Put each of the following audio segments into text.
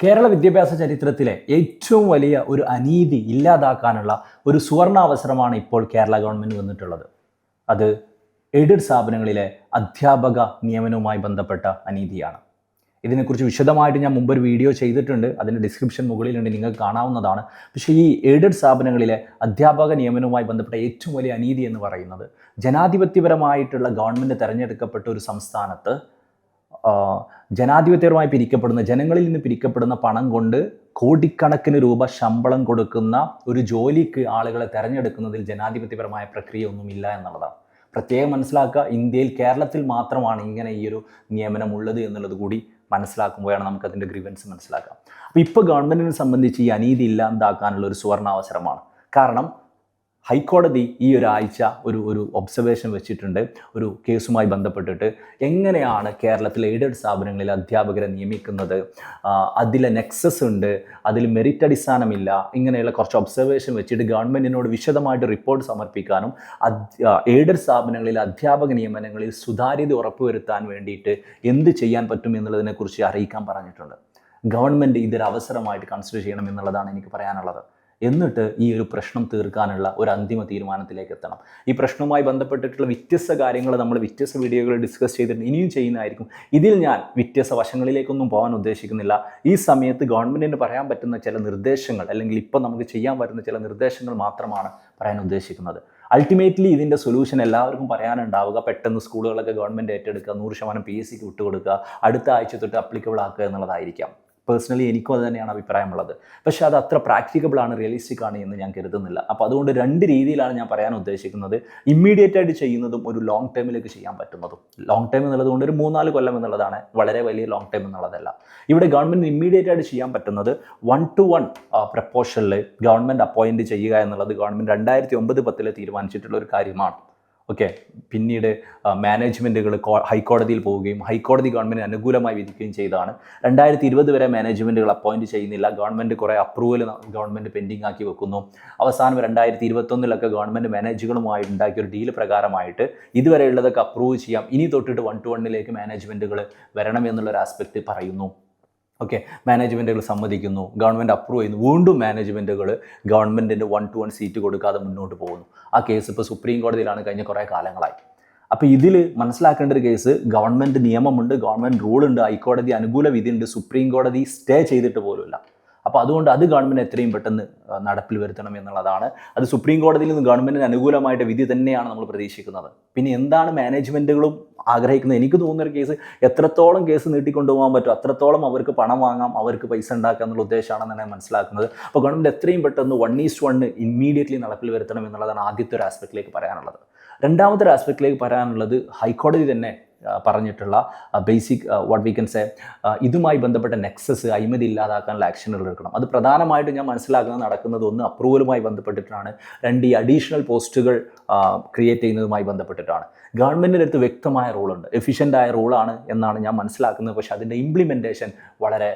കേരള വിദ്യാഭ്യാസ ചരിത്രത്തിലെ ഏറ്റവും വലിയ ഒരു അനീതി ഇല്ലാതാക്കാനുള്ള ഒരു സുവർണാവസരമാണ് ഇപ്പോൾ കേരള ഗവൺമെന്റ് വന്നിട്ടുള്ളത്. അത് എയ്ഡഡ് സ്ഥാപനങ്ങളിലെ അധ്യാപക നിയമനവുമായി ബന്ധപ്പെട്ട അനീതിയാണ്. ഇതിനെക്കുറിച്ച് വിശദമായിട്ട് ഞാൻ മുമ്പ് ഒരു വീഡിയോ ചെയ്തിട്ടുണ്ട്. അതിന്റെ ഡിസ്ക്രിപ്ഷൻ മുകളിലുണ്ട്. നിങ്ങൾക്ക് കാണാവുന്നതാണ്. പക്ഷേ ഈ എയ്ഡഡ് സ്ഥാപനങ്ങളിലെ അധ്യാപക നിയമനവുമായി ബന്ധപ്പെട്ട ഏറ്റവും വലിയ അനീതി എന്ന് പറയുന്നത് ജനാധിപത്യപരമായിട്ടുള്ള ഗവൺമെന്റ് തിരഞ്ഞെടുക്കപ്പെട്ട ഒരു സംസ്ഥാനത്ത് ജനാധിപത്യപരമായി പിരിക്കപ്പെടുന്ന ജനങ്ങളിൽ നിന്ന് പിരിക്കപ്പെടുന്ന പണം കൊണ്ട് കോടിക്കണക്കിന് രൂപ ശമ്പളം കൊടുക്കുന്ന ഒരു ജോലിക്ക് ആളുകളെ തിരഞ്ഞെടുക്കുന്നതിൽ ജനാധിപത്യപരമായ പ്രക്രിയ ഒന്നുമില്ല എന്നുള്ളതാണ്. പ്രത്യേകം മനസ്സിലാക്കുക ഇന്ത്യയിൽ കേരളത്തിൽ മാത്രമാണ് ഇങ്ങനെ ഈ ഒരു നിയമനം ഉള്ളത് എന്നുള്ളത് കൂടി മനസ്സിലാക്കുമ്പോഴാണ് നമുക്കതിന്റെ ഗ്രീവൻസ് മനസ്സിലാക്കാം. അപ്പോൾ ഇപ്പോൾ ഗവൺമെന്റിനെ സംബന്ധിച്ച് ഈ അനീതി ഇല്ലാതാക്കാനുള്ള ഒരു സുവർണാവസരമാണ്. കാരണം ഹൈക്കോടതി ഈ ഒരാഴ്ച ഒരു ഒരു ഒബ്സർവേഷൻ വെച്ചിട്ടുണ്ട്. ഒരു കേസുമായി ബന്ധപ്പെട്ടിട്ട് എങ്ങനെയാണ് കേരളത്തിലെ എയ്ഡഡ് സ്ഥാപനങ്ങളിൽ അധ്യാപകരെ നിയമിക്കുന്നത്? അതിലെ നെക്സസ് ഉണ്ട് അതിൽ മെറിറ്റ് അടിസ്ഥാനമില്ല ഇങ്ങനെയുള്ള കുറച്ച് ഒബ്സർവേഷൻ വെച്ചിട്ട് ഗവൺമെന്റിനോട് വിശദമായിട്ട് റിപ്പോർട്ട് സമർപ്പിക്കാനും എയ്ഡഡ് സ്ഥാപനങ്ങളിൽ അധ്യാപക നിയമനങ്ങളിൽ സുതാര്യത ഉറപ്പുവരുത്താൻ വേണ്ടിയിട്ട് എന്ത് ചെയ്യാൻ പറ്റും എന്നുള്ളതിനെക്കുറിച്ച് അറിയിക്കാൻ പറഞ്ഞിട്ടുണ്ട്. ഗവൺമെന്റ് ഇതൊരു അവസരമായിട്ട് കൺസിഡർ ചെയ്യണം എന്നുള്ളതാണ് എനിക്ക് പറയാനുള്ളത്. എന്നിട്ട് ഈ ഒരു പ്രശ്നം തീർക്കാനുള്ള ഒരു അന്തിമ തീരുമാനത്തിലേക്ക് എത്തണം. ഈ പ്രശ്നവുമായി ബന്ധപ്പെട്ടിട്ടുള്ള വ്യത്യസ്ത കാര്യങ്ങൾ നമ്മൾ വ്യത്യസ്ത വീഡിയോകൾ ഡിസ്കസ് ചെയ്തിട്ട് ഇനിയും ചെയ്യുന്നതായിരിക്കും. ഇതിൽ ഞാൻ വ്യത്യസ്ത വശങ്ങളിലേക്കൊന്നും പോകാൻ ഉദ്ദേശിക്കുന്നില്ല. ഈ സമയത്ത് ഗവൺമെന്റിന് പറയാൻ പറ്റുന്ന ചില നിർദ്ദേശങ്ങൾ അല്ലെങ്കിൽ ഇപ്പം നമുക്ക് ചെയ്യാൻ പറ്റുന്ന ചില നിർദ്ദേശങ്ങൾ മാത്രമാണ് പറയാൻ ഉദ്ദേശിക്കുന്നത്. അൾട്ടിമേറ്റ്ലി ഇതിന്റെ സൊല്യൂഷൻ എല്ലാവർക്കും പറയാനുണ്ടാവുക. പെട്ടെന്ന് സ്കൂളുകളൊക്കെ ഗവൺമെന്റ് ഏറ്റെടുക്കുക. നൂറ് ശതമാനം പി എസ് സിക്ക് വിട്ടുകൊടുക്കുക. അടുത്ത ആഴ്ച തൊട്ട് അപ്ലിക്കബിൾ ആക്കുക എന്നുള്ളതായിരിക്കാം. പേഴ്സണലി എനിക്കും അത് തന്നെയാണ് അഭിപ്രായമുള്ളത്. പക്ഷെ അത് അത്ര പ്രാക്ടിക്കബിൾ ആണ് റിയലിസ്റ്റിക് ആണ് എന്ന് ഞാൻ കരുതുന്നില്ല. അപ്പോൾ അതുകൊണ്ട് രണ്ട് രീതിയിലാണ് ഞാൻ പറയാൻ ഉദ്ദേശിക്കുന്നത്. ഇമ്മീഡിയറ്റ് ആയിട്ട് ചെയ്യുന്നതും ഒരു ലോങ് ടേമിലേക്ക് ചെയ്യാൻ പറ്റുന്നതും. ലോങ് ടേം എന്നുള്ളത് കൊണ്ട് ഒരു മൂന്നാൽ കൊല്ലം എന്നുള്ളതാണ്. വളരെ വലിയ ലോങ് ടേം എന്നുള്ളതല്ല. ഇവിടെ ഗവൺമെന്റ് ഇമ്മീഡിയറ്റ് ആയിട്ട് ചെയ്യാൻ പറ്റുന്നത് വൺ ടു വൺ പ്രപ്പോഷനിൽ ഗവൺമെന്റ് അപ്പോയിന്റ് ചെയ്യുക എന്നുള്ളത് ഗവൺമെന്റ് രണ്ടായിരത്തി ഒമ്പത് പത്തിൽ തീരുമാനിച്ചിട്ടുള്ള ഒരു കാര്യമാണ്. ഓക്കെ പിന്നീട് മാനേജ്മെന്റുകൾ ഹൈക്കോടതിയിൽ പോവുകയും ഹൈക്കോടതി ഗവൺമെന്റ് അനുകൂലമായി വിധിക്കുകയും ചെയ്തതാണ്. രണ്ടായിരത്തി ഇരുപത് വരെ മാനേജ്മെന്റുകൾ അപ്പോയിന്റ് ചെയ്യുന്നില്ല. ഗവൺമെന്റ് കുറേ അപ്രൂവൽ ഗവൺമെന്റ് പെൻഡിങ് ആക്കി വെക്കുന്നു. അവസാനം രണ്ടായിരത്തി ഇരുപത്തൊന്നിലൊക്കെ ഗവൺമെന്റ് മാനേജുകളുമായി ഉണ്ടാക്കിയ ഒരു ഡീൽ പ്രകാരമായിട്ട് ഇതുവരെയുള്ളതൊക്കെ അപ്രൂവ് ചെയ്യാം. ഇനി തൊട്ടിട്ട് വൺ ടു വണ്ണിലേക്ക് മാനേജ്മെന്റുകൾ വരണം എന്നുള്ളൊരു ആസ്പെക്റ്റ് പറയുന്നു. ഓക്കെ മാനേജ്മെന്റുകൾ സമ്മതിക്കുന്നു. ഗവൺമെന്റ് അപ്രൂവ് ചെയ്യുന്നു. വീണ്ടും മാനേജ്മെന്റുകൾ ഗവൺമെന്റിന്റെ വൺ ടു വൺ സീറ്റ് കൊടുക്കാതെ മുന്നോട്ട് പോകുന്നു. ആ കേസ് ഇപ്പോൾ സുപ്രീം കോടതിയിലാണ് കഴിഞ്ഞ കുറേ കാലങ്ങളായി. അപ്പോൾ ഇതിൽ മനസ്സിലാക്കേണ്ട ഒരു കേസ് ഗവൺമെന്റ് നിയമമുണ്ട് ഗവൺമെന്റ് റൂളുണ്ട് ഹൈക്കോടതി അനുകൂല വിധി ഉണ്ട് സുപ്രീം കോടതി സ്റ്റേ ചെയ്തിട്ട് പോലുമില്ല. അപ്പോൾ അതുകൊണ്ട് അത് ഗവൺമെന്റ് എത്രയും പെട്ടെന്ന് നടപ്പിൽ വരുത്തണം എന്നുള്ളതാണ്. അത് സുപ്രീം കോടതിയിൽ നിന്ന് ഗവൺമെന്റിന് അനുകൂലമായിട്ട് വിധി തന്നെയാണ് നമ്മൾ പ്രതീക്ഷിക്കുന്നത്. പിന്നെ എന്താണ് മാനേജ്മെന്റുകളും ആഗ്രഹിക്കുന്നത് എനിക്ക് തോന്നുന്നൊരു കേസ് എത്രത്തോളം കേസ് നീട്ടിക്കൊണ്ടുപോകാൻ പറ്റും അത്രത്തോളം അവർക്ക് പണം വാങ്ങാം അവർക്ക് പൈസ ഉണ്ടാക്കുക എന്നുള്ള ഉദ്ദേശമാണെന്നാണ് ഞാൻ മനസ്സിലാക്കുന്നത്. അപ്പോൾ ഗവൺമെന്റ് എത്രയും പെട്ടെന്ന് വൺ ഈസ്റ്റ് വണ്ണ് ഇമ്മീഡിയറ്റ്ലി നടപ്പിൽ വരുത്തണം എന്നുള്ളതാണ് ആദ്യത്തെ ഒരു ആസ്പെക്റ്റിലേക്ക് പറയാനുള്ളത്. രണ്ടാമത്തെ ഒരു ആസ്പെക്റ്റിലേക്ക് പറയാനുള്ളത് ഹൈക്കോടതി തന്നെ പറഞ്ഞിട്ടുള്ള basic what we can say ഇതുമായി ബന്ധപ്പെട്ട നെക്സസ് അഴിമതി ഇല്ലാതാക്കാനുള്ള ആക്ഷനുകൾ എടുക്കണം. അത് പ്രധാനമായിട്ടും ഞാൻ മനസ്സിലാക്കുന്നത് നടക്കുന്നത് ഒന്ന് അപ്രൂവലുമായി ബന്ധപ്പെട്ടിട്ടാണ്. രണ്ട് ഈ അഡീഷണൽ പോസ്റ്റുകൾ ക്രിയേറ്റ് ചെയ്യുന്നതുമായി ബന്ധപ്പെട്ടിട്ടാണ്. ഗവൺമെന്റിന്റെ അടുത്ത് വ്യക്തമായ റോളുണ്ട്. എഫിഷ്യന്റായ റോളാണ് എന്നാണ് ഞാൻ മനസ്സിലാക്കുന്നത്. പക്ഷേ അതിന്റെ ഇംപ്ലിമെന്റേഷൻ വളരെ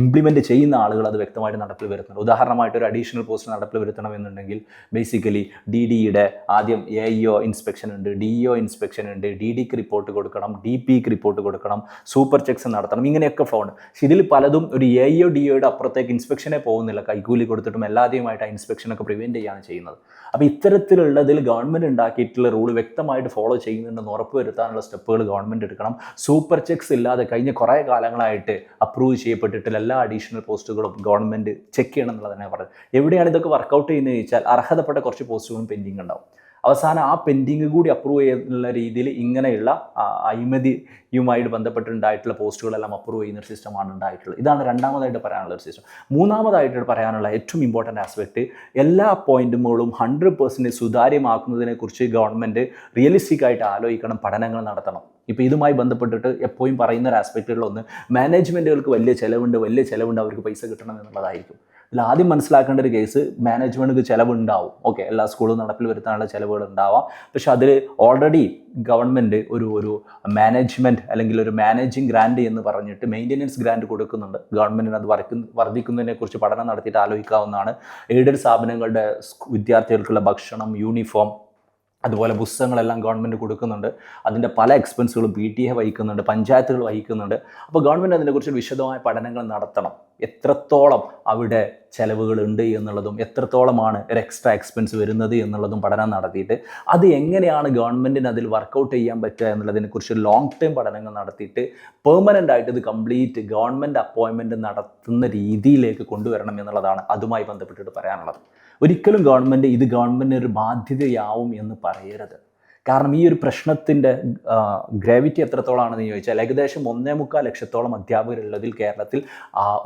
ഇംപ്ലിമെന്റ് ചെയ്യുന്ന ആളുകൾ അത് വ്യക്തമായിട്ട് നടപ്പിൽ വരുത്തുന്നുണ്ട്. ഉദാഹരണമായിട്ട് ഒരു അഡീഷണൽ പോസ്റ്റ് നടപ്പിൽ വരുത്തണമെന്നുണ്ടെങ്കിൽ ബേസിക്കലി ഡി ഡിയുടെ ആദ്യം എ ഇ ഒ ഇൻസ്പെക്ഷൻ ഉണ്ട് ഡി ഇ ഒ ഇൻസ്പെക്ഷൻ ഉണ്ട് ഡി ഡിക്ക് റിപ്പോർട്ട് കൊടുക്കണം ഡി പിക്ക് റിപ്പോർട്ട് കൊടുക്കണം സൂപ്പർ ചെക്സ് നടത്തണം ഇങ്ങനെയൊക്കെ ഫോൺ പക്ഷെ ഇതിൽ പലതും ഒരു എ ഒ ഡി ഒയുടെ അപ്പുറത്തേക്ക് ഇൻസ്പെക്ഷനെ പോകുന്നില്ല. കൈക്കൂലി കൊടുത്തിട്ടും എല്ലാതെയുമായിട്ട് ആ ഇൻസ്പെക്ഷനൊക്കെ പ്രിവെന്റ് ചെയ്യാണ് ചെയ്യുന്നത്. അപ്പോൾ ഇത്തരത്തിലുള്ളതിൽ ഗവൺമെന്റ് ഉണ്ടാക്കിയിട്ടുള്ള റൂൾ വ്യക്തമായിട്ട് ഫോളോ ചെയ്യുന്നുണ്ടെന്ന് ഉറപ്പുവരുത്താനുള്ള സ്റ്റെപ്പുകൾ ഗവൺമെന്റ് എടുക്കണം. സൂപ്പർ ചെക്സ് ഇല്ലാതെ കഴിഞ്ഞ കുറേ കാലങ്ങളായിട്ട് അപ്രൂവ് ചെയ്യപ്പെട്ടിട്ടുള്ള എല്ലാ അഡീഷണൽ പോസ്റ്റുകളും ഗവൺമെന്റ് ചെക്ക് ചെയ്യണം എന്നുള്ളത് തന്നെ പറയുന്നത് എവിടെയാണ് ഇതൊക്കെ വർക്കൗട്ട് ചെയ്യുന്നത് ചോദിച്ചാൽ അർഹതപ്പെട്ട കുറച്ച് പോസ്റ്റുകളും പെൻഡിങ് ഉണ്ടാവും. അവസാനം ആ പെൻഡിങ് കൂടി അപ്രൂവ് ചെയ്യുന്ന രീതിയിൽ ഇങ്ങനെയുള്ള അഴിമതിയുമായിട്ട് ബന്ധപ്പെട്ടുണ്ടായിട്ടുള്ള പോസ്റ്റുകളെല്ലാം അപ്രൂവ് ചെയ്യുന്ന ഒരു സിസ്റ്റമാണ് ഉണ്ടായിട്ടുള്ളത്. ഇതാണ് രണ്ടാമതായിട്ട് പറയാനുള്ള ഒരു സിസ്റ്റം മൂന്നാമതായിട്ട് പറയാനുള്ള ഏറ്റവും ഇമ്പോർട്ടന്റ് ആസ്പെക്റ്റ് എല്ലാ പോയിന്റുകളും ഹൺഡ്രഡ് പെർസെന്റേജ് സുതാര്യമാക്കുന്നതിനെക്കുറിച്ച് ഗവൺമെന്റ് റിയലിസ്റ്റിക് ആയിട്ട് ആലോചിക്കണം പഠനങ്ങൾ നടത്തണം. ഇപ്പോൾ ഇതുമായി ബന്ധപ്പെട്ടിട്ട് എപ്പോഴും പറയുന്ന ഒരു ആസ്പെക്റ്റുകളിലൊന്ന് മാനേജ്മെന്റുകൾക്ക് വലിയ ചിലവുണ്ട് വലിയ ചിലവുണ്ട് അവർക്ക് പൈസ കിട്ടണം എന്നുള്ളതായിരിക്കും. ഇതിൽ ആദ്യം മനസ്സിലാക്കേണ്ട ഒരു കേസ് മാനേജ്മെന്റ് ചിലവുണ്ടാവും. ഓക്കെ എല്ലാ സ്കൂളും നടപ്പിൽ വരുത്താനുള്ള ചിലവുകൾ ഉണ്ടാവാം പക്ഷെ അതിൽ ഓൾറെഡി ഗവൺമെന്റ് ഒരു ഒരു മാനേജ്മെന്റ് അല്ലെങ്കിൽ ഒരു മാനേജിങ് ഗ്രാൻഡ് എന്ന് പറഞ്ഞിട്ട് മെയിന്റെനൻസ് ഗ്രാൻഡ് കൊടുക്കുന്നുണ്ട്. ഗവൺമെന്റിന് അത് വർക്കുന്ന വർദ്ധിക്കുന്നതിനെക്കുറിച്ച് പഠനം നടത്തിയിട്ട് ആലോചിക്കാവുന്നതാണ്. എയ്ഡഡ് സ്ഥാപനങ്ങളുടെ വിദ്യാർത്ഥികൾക്കുള്ള ഭക്ഷണം യൂണിഫോം അതുപോലെ പുസ്തകങ്ങളെല്ലാം ഗവൺമെന്റ് കൊടുക്കുന്നുണ്ട്. അതിന്റെ പല എക്സ്പെൻസുകളും പി ടി എ വഹിക്കുന്നുണ്ട് പഞ്ചായത്തുകൾ വഹിക്കുന്നുണ്ട്. അപ്പോൾ ഗവൺമെന്റ് അതിനെക്കുറിച്ച് വിശദമായ പഠനങ്ങൾ നടത്തണം. എത്രത്തോളം അവിടെ ചെലവുകൾ ഉണ്ട് എന്നുള്ളതും എത്രത്തോളമാണ് ഒരു എക്സ്ട്രാ എക്സ്പെൻസ് വരുന്നത് എന്നുള്ളതും പഠനം നടത്തിയിട്ട് അത് എങ്ങനെയാണ് ഗവൺമെന്റിന് അതിൽ വർക്കൗട്ട് ചെയ്യാൻ പറ്റുക എന്നുള്ളതിനെക്കുറിച്ച് ലോങ് ടേം പഠനങ്ങൾ നടത്തിയിട്ട് പെർമനന്റ് ആയിട്ട് ഇത് കംപ്ലീറ്റ് ഗവൺമെന്റ് അപ്പോയിൻമെന്റ് നടത്തുന്ന രീതിയിലേക്ക് കൊണ്ടുവരണം എന്നുള്ളതാണ് അതുമായി ബന്ധപ്പെട്ടിട്ട് പറയാനുള്ളത്. ഒരിക്കലും ഗവൺമെന്റ് ഇത് ഗവൺമെന്റിന് ഒരു ബാധ്യതയാവും എന്ന് പറയരുത്. കാരണം ഈ ഒരു പ്രശ്നത്തിന്റെ ഗ്രാവിറ്റി എത്രത്തോളാണെന്ന് ചോദിച്ചാൽ ഏകദേശം ഒന്നേ മുക്കാൽ ലക്ഷത്തോളം അധ്യാപകരുള്ളതിൽ കേരളത്തിൽ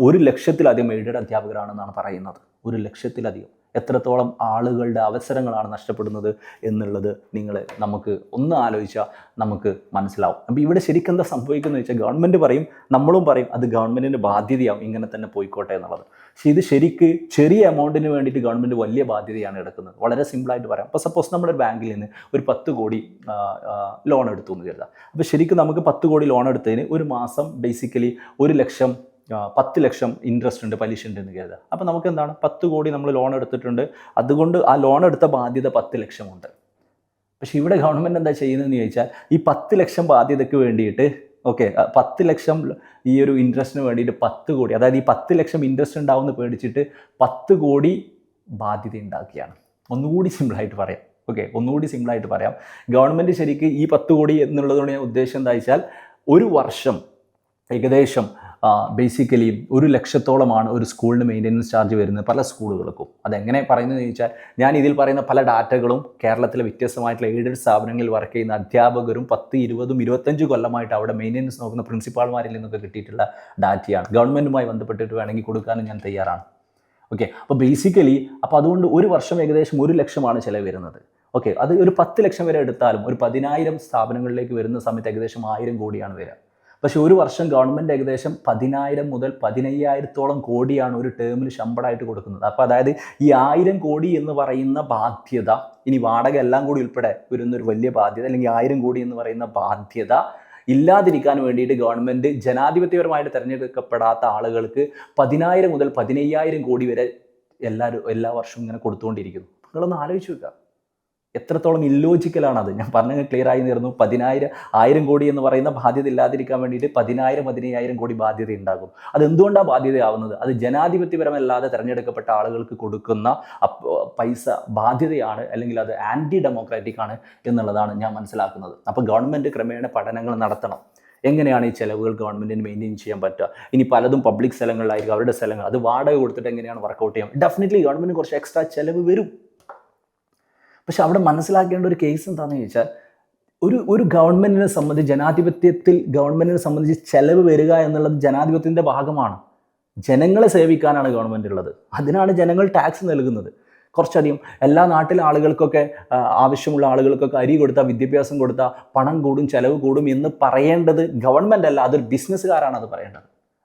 ഒരു ലക്ഷത്തിലധികം എയ്ഡഡ് അധ്യാപകരാണെന്നാണ് പറയുന്നത്. ഒരു ലക്ഷത്തിലധികം. എത്രത്തോളം ആളുകളുടെ അവസരങ്ങളാണ് നഷ്ടപ്പെടുന്നത് എന്നുള്ളത് നിങ്ങൾ നമുക്ക് ഒന്ന് ആലോചിച്ചാൽ നമുക്ക് മനസ്സിലാവും. അപ്പോൾ ഇവിടെ ശരിക്കും എന്താ സംഭവിക്കുന്നത് വെച്ചാൽ ഗവൺമെന്റ് പറയും നമ്മളും പറയും അത് ഗവൺമെന്റിന്റെ ബാധ്യതയാവും ഇങ്ങനെ തന്നെ പോയിക്കോട്ടെ എന്നുള്ളത്. പക്ഷേ ഇത് ശരിക്ക് ചെറിയ എമൗണ്ടിന് വേണ്ടിയിട്ട് ഗവൺമെന്റ് വലിയ ബാധ്യതയാണ് എടുക്കുന്നത്. വളരെ സിമ്പിളായിട്ട് പറയാം. അപ്പോൾ സപ്പോസ് നമ്മുടെ ബാങ്കിൽ നിന്ന് ഒരു പത്ത് കോടി ലോൺ എടുത്തു എന്ന് കരുതാം. അപ്പോൾ ശരിക്കും നമുക്ക് പത്ത് കോടി ലോൺ എടുത്തതിന് ഒരു മാസം ബേസിക്കലി ഒരു ലക്ഷം പത്ത് ലക്ഷം ഇൻട്രസ്റ്റ് ഉണ്ട് പലിശ ഉണ്ട് എന്ന് കരുതുക. അപ്പോൾ നമുക്ക് എന്താണ് പത്ത് കോടി നമ്മൾ ലോൺ എടുത്തിട്ടുണ്ട്. അതുകൊണ്ട് ആ ലോൺ എടുത്ത ബാധ്യത പത്ത് ലക്ഷമുണ്ട്. പക്ഷേ ഇവിടെ ഗവൺമെന്റ് എന്താ ചെയ്യുന്നതെന്ന് ചോദിച്ചാൽ ഈ പത്ത് ലക്ഷം ബാധ്യതയ്ക്ക് വേണ്ടിയിട്ട് ഓക്കെ പത്ത് ലക്ഷം ഈ ഒരു ഇൻട്രസ്റ്റിന് വേണ്ടിയിട്ട് പത്ത് കോടി അതായത് ഈ പത്ത് ലക്ഷം ഇൻട്രസ്റ്റ് ഉണ്ടാവുമെന്ന് പേടിച്ചിട്ട് പത്ത് കോടി ബാധ്യത ഉണ്ടാക്കിയാണ് ഒന്നുകൂടി സിമ്പിളായിട്ട് പറയാം. ഓക്കെ ഒന്നുകൂടി സിമ്പിളായിട്ട് പറയാം. ഗവൺമെന്റ് ശരിക്ക് ഈ പത്ത് കോടി എന്നുള്ളതുകൊണ്ട് ഞാൻ ഉദ്ദേശം എന്താ വെച്ചാൽ ഒരു വർഷം ഏകദേശം ബേസിക്കലി ഒരു ലക്ഷത്തോളമാണ് ഒരു സ്കൂളിന് മെയിന്റനൻസ് ചാർജ് വരുന്നത് പല സ്കൂളുകൾക്കും. അതെങ്ങനെ പറയുന്നത് ചോദിച്ചാൽ ഞാൻ ഇതിൽ പറയുന്ന പല ഡാറ്റകളും കേരളത്തിലെ വ്യത്യസ്തമായിട്ടുള്ള എയ്ഡഡ് സ്ഥാപനങ്ങളിൽ വർക്ക് ചെയ്യുന്ന അധ്യാപകരും പത്ത് ഇരുപതും ഇരുപത്തഞ്ച് കൊല്ലമായിട്ട് അവിടെ മെയിന്റനൻസ് നോക്കുന്ന പ്രിൻസിപ്പാൾമാരിൽ നിന്നൊക്കെ കിട്ടിയിട്ടുള്ള ഡാറ്റയാണ് ഗവൺമെന്റുമായി ബന്ധപ്പെട്ടിട്ട് വേണമെങ്കിൽ കൊടുക്കാനും ഞാൻ തയ്യാറാണ്. ഓക്കെ അപ്പോൾ ബേസിക്കലി അപ്പോൾ അതുകൊണ്ട് ഒരു വർഷം ഏകദേശം ഒരു ലക്ഷമാണ് ചിലവ് വരുന്നത്. ഓക്കെ അത് ഒരു പത്ത് ലക്ഷം വരെ എടുത്താലും ഒരു പതിനായിരം സ്ഥാപനങ്ങളിലേക്ക് വരുന്ന സമയത്ത് ഏകദേശം ആയിരം കോടിയാണ് വരിക. പക്ഷേ ഒരു വർഷം ഗവൺമെന്റ് ഏകദേശം പതിനായിരം മുതൽ പതിനയ്യായിരത്തോളം കോടിയാണ് ഒരു ടേമിൽ ശമ്പളമായിട്ട് കൊടുക്കുന്നത്. അപ്പോൾ അതായത് ഈ ആയിരം കോടി എന്ന് പറയുന്ന ബാധ്യത ഇനി വാടക എല്ലാം കൂടി ഉൾപ്പെടെ വരുന്നൊരു വലിയ ബാധ്യത അല്ലെങ്കിൽ ആയിരം കോടി എന്ന് പറയുന്ന ബാധ്യത ഇല്ലാതിരിക്കാൻ വേണ്ടിയിട്ട് ഗവൺമെന്റ് ജനാധിപത്യപരമായിട്ട് തിരഞ്ഞെടുക്കപ്പെടാത്ത ആളുകൾക്ക് പതിനായിരം മുതൽ പതിനയ്യായിരം കോടി വരെ എല്ലാവരും എല്ലാ വർഷവും ഇങ്ങനെ കൊടുത്തുകൊണ്ടിരിക്കുന്നു. നിങ്ങളൊന്ന് ആലോചിച്ച് വെക്കുക എത്രത്തോളം ഇല്ലോജിക്കലാണത് ഞാൻ പറഞ്ഞത് ക്ലിയർ ആയി തീർന്നു. പതിനായിരം ആയിരം കോടി എന്ന് പറയുന്ന ബാധ്യത ഇല്ലാതിരിക്കാൻ വേണ്ടിയിട്ട് പതിനായിരം പതിനയ്യായിരം കോടി ബാധ്യത ഉണ്ടാകും അത് എന്തുകൊണ്ടാണ് ബാധ്യതയാവുന്നത്? അത് ജനാധിപത്യപരമല്ലാതെ തിരഞ്ഞെടുക്കപ്പെട്ട ആളുകൾക്ക് കൊടുക്കുന്ന പൈസ ബാധ്യതയാണ് അല്ലെങ്കിൽ അത് ആന്റി ഡെമോക്രാറ്റിക് ആണ് എന്നുള്ളതാണ് ഞാൻ മനസ്സിലാക്കുന്നത്. അപ്പോൾ ഗവൺമെന്റ് ക്രമേണ പഠനങ്ങൾ നടത്തണം. എങ്ങനെയാണ് ഈ ചിലവുകൾ ഗവൺമെന്റിന് മെയിന്റെയിൻ ചെയ്യാൻ പറ്റുക? ഇനി പലതും പബ്ലിക് സ്ഥലങ്ങളിലായിരിക്കും അവരുടെ സ്ഥലങ്ങൾ. അത് വാടക കൊടുത്തിട്ട് എങ്ങനെയാണ് വർക്കൗട്ട് ചെയ്യാം ഡെഫിനറ്റ്ലി ഗവൺമെന്റ് കുറച്ച് എക്സ്ട്രാ ചിലവ് വരും. പക്ഷെ അവിടെ മനസ്സിലാക്കേണ്ട ഒരു കേസ് എന്താണെന്ന് ചോദിച്ചാൽ ഒരു ഒരു ഗവൺമെന്റിനെ സംബന്ധിച്ച് ജനാധിപത്യത്തിൽ ഗവൺമെന്റിനെ സംബന്ധിച്ച് ചെലവ് വരിക എന്നുള്ളത് ജനാധിപത്യത്തിന്റെ ഭാഗമാണ്. ജനങ്ങളെ സേവിക്കാനാണ് ഗവൺമെന്റ് ഉള്ളത്. അതിനാണ് ജനങ്ങൾ ടാക്സ് നൽകുന്നത്. കുറച്ചധികം എല്ലാ നാട്ടിലെ ആളുകൾക്കൊക്കെ ആവശ്യമുള്ള ആളുകൾക്കൊക്കെ അരി കൊടുത്താൽ വിദ്യാഭ്യാസം കൊടുത്താൽ പണം കൂടും ചെലവ് കൂടും എന്ന് പറയേണ്ടത് ഗവൺമെന്റ് അല്ല. അതൊരു ബിസിനസ്സുകാരാണ് അത് പറയേണ്ടത്.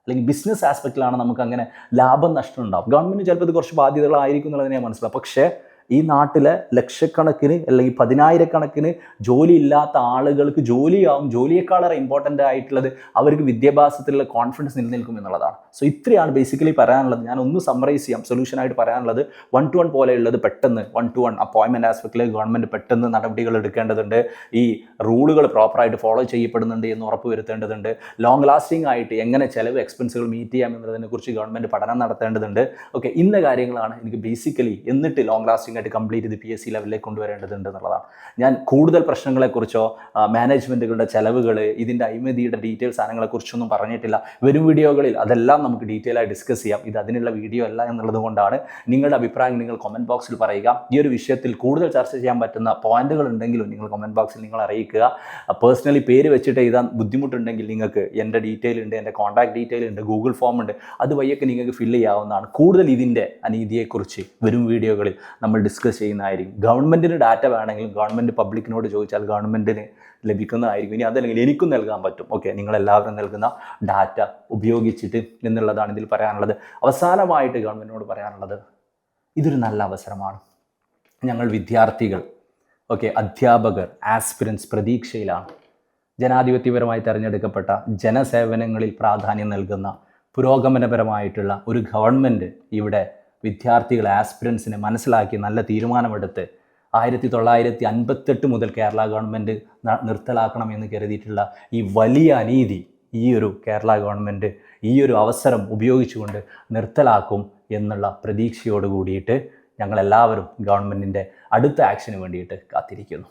അല്ലെങ്കിൽ ബിസിനസ് ആസ്പെക്റ്റിലാണ് നമുക്ക് അങ്ങനെ ലാഭം നഷ്ടം ഉണ്ടാവും. ഗവൺമെന്റ് ചിലപ്പോൾ ഇത് കുറച്ച് ബാധ്യതകളായിരിക്കും എന്നുള്ളത് ഞാൻ മനസ്സിലാവും പക്ഷേ ഈ നാട്ടിലെ ലക്ഷക്കണക്കിന് അല്ലെങ്കിൽ പതിനായിരക്കണക്കിന് ജോലി ഇല്ലാത്ത ആളുകൾക്ക് ജോലിയാവും ജോലിയേക്കാളേറെ ഇമ്പോർട്ടന്റ് ആയിട്ടുള്ളത് അവർക്ക് വിദ്യാഭ്യാസത്തിലുള്ള കോൺഫിഡൻസ് നിലനിൽക്കും എന്നുള്ളതാണ്. സോ ഇത്രയാണ് ബേസിക്കലി പറയാനുള്ളത്. ഞാൻ ഒന്ന് സമറൈസ് ചെയ്യാം സൊല്യൂഷനായിട്ട് പറയാനുള്ളത് വൺ ടു വൺ പോലെയുള്ളത് പെട്ടെന്ന് വൺ ടു വൺ അപ്പോയിൻമെന്റ് ആസ്പെക്റ്റിൽ ഗവൺമെന്റ് പെട്ടെന്ന് നടപടികൾ എടുക്കേണ്ടതുണ്ട്. ഈ റൂളുകൾ പ്രോപ്പറായിട്ട് ഫോളോ ചെയ്യപ്പെടുന്നുണ്ട് എന്ന് ഉറപ്പ് വരുത്തേണ്ടതുണ്ട്. ലോങ് ലാസ്റ്റിംഗ് ആയിട്ട് എങ്ങനെ ചിലവ് എക്സ്പെൻസുകൾ മീറ്റ് ചെയ്യാം എന്നതിനെക്കുറിച്ച് ഗവൺമെന്റ് പഠനം നടത്തേണ്ടതുണ്ട്. ഓക്കെ ഇന്ന കാര്യങ്ങളാണ് എനിക്ക് ബേസിക്കലി എന്നിട്ട് ലോങ് ലാസ്റ്റിംഗ് ആയിട്ട് കംപ്ലീറ്റ് ഇത് പി എസ് സി ലെവലിലേക്ക് കൊണ്ടുവരേണ്ടതുണ്ട് എന്നുള്ളതാണ്. ഞാൻ കൂടുതൽ പ്രശ്നങ്ങളെക്കുറിച്ചോ മാനേജ്മെന്റുകളുടെ ചെലവുകൾ ഇതിന്റെ അഴിമതിയുടെ ഡീറ്റെയിൽസ് സാധനങ്ങളെക്കുറിച്ചൊന്നും പറഞ്ഞിട്ടില്ല. വരും വീഡിയോകളിൽ അതെല്ലാം നമുക്ക് ഡീറ്റെയിൽ ആയി ഡിസ്കസ് ചെയ്യാം. ഇത് അതിനുള്ള വീഡിയോ അല്ല എന്നുള്ളത് കൊണ്ടാണ് നിങ്ങളുടെ അഭിപ്രായം നിങ്ങൾ കമന്റ് ബോക്സിൽ പറയുക. ഈ ഒരു വിഷയത്തിൽ കൂടുതൽ ചർച്ച ചെയ്യാൻ പറ്റുന്ന പോയിന്റുകൾ ഉണ്ടെങ്കിലും നിങ്ങൾ കമന്റ് ബോക്സിൽ നിങ്ങൾ അറിയിക്കുക. പേഴ്സണലി പേര് വെച്ചിട്ട് എഴുതാൻ ബുദ്ധിമുട്ടുണ്ടെങ്കിൽ നിങ്ങൾക്ക് എന്റെ ഡീറ്റെയിൽ ഉണ്ട് എന്റെ കോൺടാക്ട് ഡീറ്റെയിൽ ഉണ്ട് ഗൂഗിൾ ഫോം ഉണ്ട്. അത് വഴിയൊക്കെ നിങ്ങൾക്ക് ഫില്ല് ചെയ്യാവുന്നതാണ്. കൂടുതൽ ഇതിന്റെ അനീതിയെക്കുറിച്ച് വരും വീഡിയോകളിൽ നമ്മൾ ഡിസ്കസ് ചെയ്യുന്നതായിരിക്കും. ഗവൺമെന്റിന് ഡാറ്റ വേണമെങ്കിലും ഗവൺമെന്റ് പബ്ലിക്കിനോട് ചോദിച്ചാൽ ഗവൺമെന്റിന് ലഭിക്കുന്നതായിരിക്കും. ഇനി അതല്ലെങ്കിൽ എനിക്കും നൽകാൻ പറ്റും. ഓക്കെ നിങ്ങളെല്ലാവരും നൽകുന്ന ഡാറ്റ ഉപയോഗിച്ചിട്ട് എന്നുള്ളതാണ് ഇതിൽ പറയാനുള്ളത്. അവസാനമായിട്ട് ഗവൺമെന്റിനോട് പറയാനുള്ളത് ഇതൊരു നല്ല അവസരമാണ്. ഞങ്ങൾ വിദ്യാർത്ഥികൾ ഓക്കെ അധ്യാപകർ ആസ്പിരൻസ് പ്രതീക്ഷയിലാണ്. ജനാധിപത്യപരമായി തിരഞ്ഞെടുക്കപ്പെട്ട ജനസേവനങ്ങളിൽ പ്രാധാന്യം നൽകുന്ന പുരോഗമനപരമായിട്ടുള്ള ഒരു ഗവൺമെന്റ് ഇവിടെ വിദ്യാർത്ഥികൾ ആസ്പിരൻസിനെ മനസ്സിലാക്കി നല്ല തീരുമാനമെടുത്ത് ആയിരത്തി തൊള്ളായിരത്തി അൻപത്തെട്ട് മുതൽ കേരള ഗവൺമെന്റ് നിർത്തലാക്കണം എന്ന് കരുതിയിട്ടുള്ള ഈ വലിയ അനീതി ഈ ഒരു കേരള ഗവൺമെന്റ് ഈ ഒരു അവസരം ഉപയോഗിച്ചുകൊണ്ട് നിർത്തലാക്കും എന്നുള്ള പ്രതീക്ഷയോട് കൂടിയിട്ട് ഞങ്ങളെല്ലാവരും ഗവൺമെന്റിന്റെ അടുത്ത ആക്ഷന് വേണ്ടിയിട്ട് കാത്തിരിക്കുന്നു.